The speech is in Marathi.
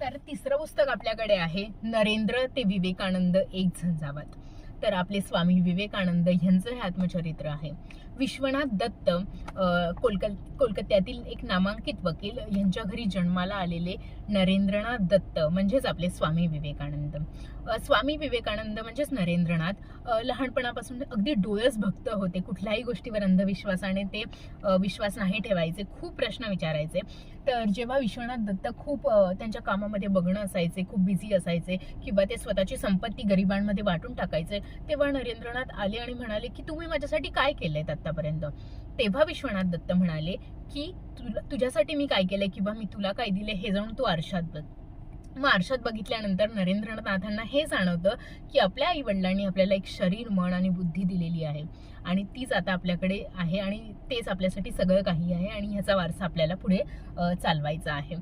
तर तिसरं पुस्तक आपल्याकडे आहे नरेंद्र ते विवेकानंद एक झंझावात. तर आपले स्वामी विवेकानंद यांचं हे आत्मचरित्र आहे. विश्वनाथ दत्त कोलक कोलकात्यातील एक नामांकित वकील यांच्या घरी जन्माला आलेले नरेंद्रनाथ दत्त म्हणजेच आपले स्वामी विवेकानंद. स्वामी विवेकानंद म्हणजेच नरेंद्रनाथ. लहानपणापासून अगदी डोळस भक्त होते. कुठल्याही गोष्टीवर अंधविश्वासाने ते विश्वास नाही ठेवायचे. खूप प्रश्न विचारायचे. तर जेव्हा विश्वनाथ दत्त खूप त्यांच्या कामामध्ये बघणं असायचे खूप बिझी असायचे किंवा ते स्वतःची संपत्ती गरिबांमध्ये वाटून टाकायचे तेव्हा नरेंद्रनाथ आले आणि म्हणाले की तुम्ही माझ्यासाठी काय केलंय आतापर्यंत? तेव्हा विश्वनाथ दत्त म्हणाले की तुला तुझ्यासाठी मी काय केलंय किंवा मी तुला काय दिले हे जाऊन तू आरशात बघ. मग आरशात बघितल्यानंतर नरेंद्रनाथांना हे जाणवतं की आपल्या आई वडिलांनी आपल्याला एक शरीर मन आणि बुद्धी दिलेली आहे. आणि तीच आता आपल्याकडे आहे आणि तेच आपल्यासाठी सगळं काही आहे आणि ह्याचा वारसा आपल्याला पुढे चालवायचा आहे.